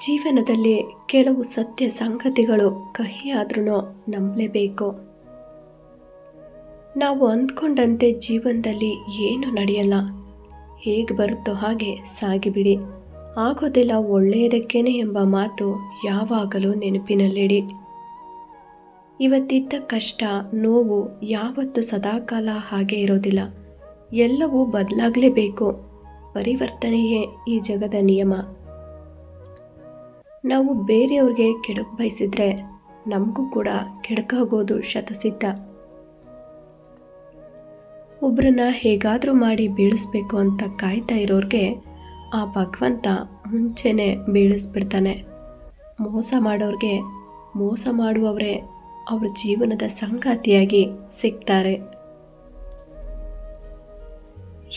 ಜೀವನದಲ್ಲಿ ಕೆಲವು ಸತ್ಯ ಸಂಗತಿಗಳು ಕಹಿಯಾದ್ರೂ ನಂಬಲೇಬೇಕು. ನಾವು ಅಂದ್ಕೊಂಡಂತೆ ಜೀವನದಲ್ಲಿ ಏನು ನಡೆಯಲ್ಲ. ಹೇಗೆ ಬರುತ್ತೋ ಹಾಗೆ ಸಾಗಿಬಿಡಿ. ಆಗೋದಿಲ್ಲ ಒಳ್ಳೆಯದಕ್ಕೇನೆ ಎಂಬ ಮಾತು ಯಾವಾಗಲೂ ನೆನಪಿನಲ್ಲಿಡಿ. ಇವತ್ತಿದ್ದ ಕಷ್ಟ, ನೋವು ಯಾವತ್ತು ಸದಾಕಾಲ ಹಾಗೆ ಇರೋದಿಲ್ಲ. ಎಲ್ಲವೂ ಬದಲಾಗಲೇಬೇಕು. ಪರಿವರ್ತನೆಯೇ ಈ ಜಗದ ನಿಯಮ. ನಾವು ಬೇರೆಯವ್ರಿಗೆ ಕೆಡಕ್ ಬಯಸಿದ್ರೆ ನಮಗೂ ಕೂಡ ಕೆಡಕಾಗೋದು ಶತಸಿದ್ಧ. ಒಬ್ಬರನ್ನ ಹೇಗಾದರೂ ಮಾಡಿ ಬೀಳಿಸ್ಬೇಕು ಅಂತ ಕಾಯ್ತಾ ಇರೋರಿಗೆ ಆ ಭಗವಂತ ಮುಂಚೆನೆ ಬೀಳಿಸ್ಬಿಡ್ತಾನೆ. ಮೋಸ ಮಾಡೋರಿಗೆ ಮೋಸ ಮಾಡುವವರೇ ಅವ್ರ ಜೀವನದ ಸಂಗಾತಿಯಾಗಿ ಸಿಗ್ತಾರೆ.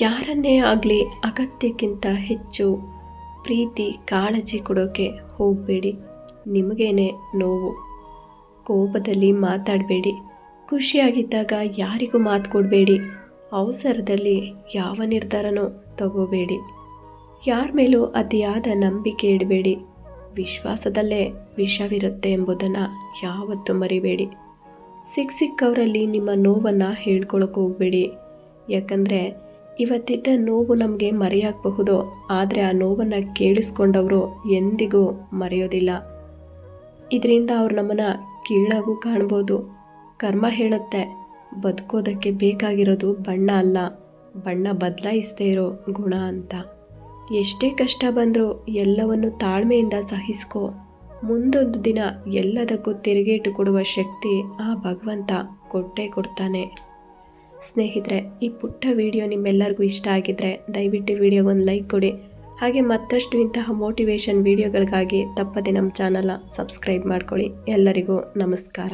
ಯಾರನ್ನೇ ಆಗಲಿ ಅಗತ್ಯಕ್ಕಿಂತ ಹೆಚ್ಚು ಪ್ರೀತಿ, ಕಾಳಜಿ ಕೊಡೋಕೆ ಹೋಗಬೇಡಿ. ನಿಮಗೇನೆ ನೋವು. ಕೋಪದಲ್ಲಿ ಮಾತಾಡಬೇಡಿ. ಖುಷಿಯಾಗಿದ್ದಾಗ ಯಾರಿಗೂ ಮಾತು ಕೊಡಬೇಡಿ. ಅವಸರದಲ್ಲಿ ಯಾವ ನಿರ್ಧಾರನೂ ತಗೋಬೇಡಿ. ಯಾರ ಮೇಲೂ ಅತಿಯಾದ ನಂಬಿಕೆ ಇಡಬೇಡಿ. ವಿಶ್ವಾಸದಲ್ಲೇ ವಿಷವಿರುತ್ತೆ ಎಂಬುದನ್ನು ಯಾವತ್ತೂ ಮರಿಬೇಡಿ. ಸಿಕ್ಕ ಸಿಕ್ಕವರಲ್ಲಿ ನಿಮ್ಮ ನೋವನ್ನು ಹೇಳ್ಕೊಳಕ್ಕೆ ಹೋಗಬೇಡಿ. ಯಾಕಂದರೆ ಇವತ್ತಿದ್ದ ನೋವು ನಮಗೆ ಮರೆಯಾಗಬಹುದು, ಆದರೆ ಆ ನೋವನ್ನು ಕೇಳಿಸ್ಕೊಂಡವರು ಎಂದಿಗೂ ಮರೆಯೋದಿಲ್ಲ. ಇದರಿಂದ ಅವ್ರು ನಮ್ಮನ್ನು ಕೀಳಾಗೂ ಕಾಣ್ಬೋದು. ಕರ್ಮ ಹೇಳುತ್ತೆ, ಬದುಕೋದಕ್ಕೆ ಬೇಕಾಗಿರೋದು ಬಣ್ಣ ಅಲ್ಲ, ಬಣ್ಣ ಬದಲಾಯಿಸದೇ ಇರೋ ಗುಣ ಅಂತ. ಎಷ್ಟೇ ಕಷ್ಟ ಬಂದರೂ ಎಲ್ಲವನ್ನು ತಾಳ್ಮೆಯಿಂದ ಸಹಿಸ್ಕೋ. ಮುಂದೊಂದು ದಿನ ಎಲ್ಲದಕ್ಕೂ ತಿರುಗೇಟು ಕೊಡುವ ಶಕ್ತಿ ಆ ಭಗವಂತ ಕೊಟ್ಟೇ ಕೊಡ್ತಾನೆ. ಸ್ನೇಹಿತರೆ, ಈ ಪುಟ್ಟ ವಿಡಿಯೋ ನಿಮ್ಮೆಲ್ಲರಿಗೂ ಇಷ್ಟ ಆಗಿದ್ದರೆ ದಯವಿಟ್ಟು ವಿಡಿಯೋಗೊಂದು ಲೈಕ್ ಕೊಡಿ. ಹಾಗೆ ಮತ್ತಷ್ಟು ಇಂತಹ ಮೋಟಿವೇಶನ್ ವಿಡಿಯೋಗಳಿಗಾಗಿ ತಪ್ಪದೆ ನಮ್ಮ ಚಾನಲ್ನ ಸಬ್ಸ್ಕ್ರೈಬ್ ಮಾಡ್ಕೊಳ್ಳಿ. ಎಲ್ಲರಿಗೂ ನಮಸ್ಕಾರ.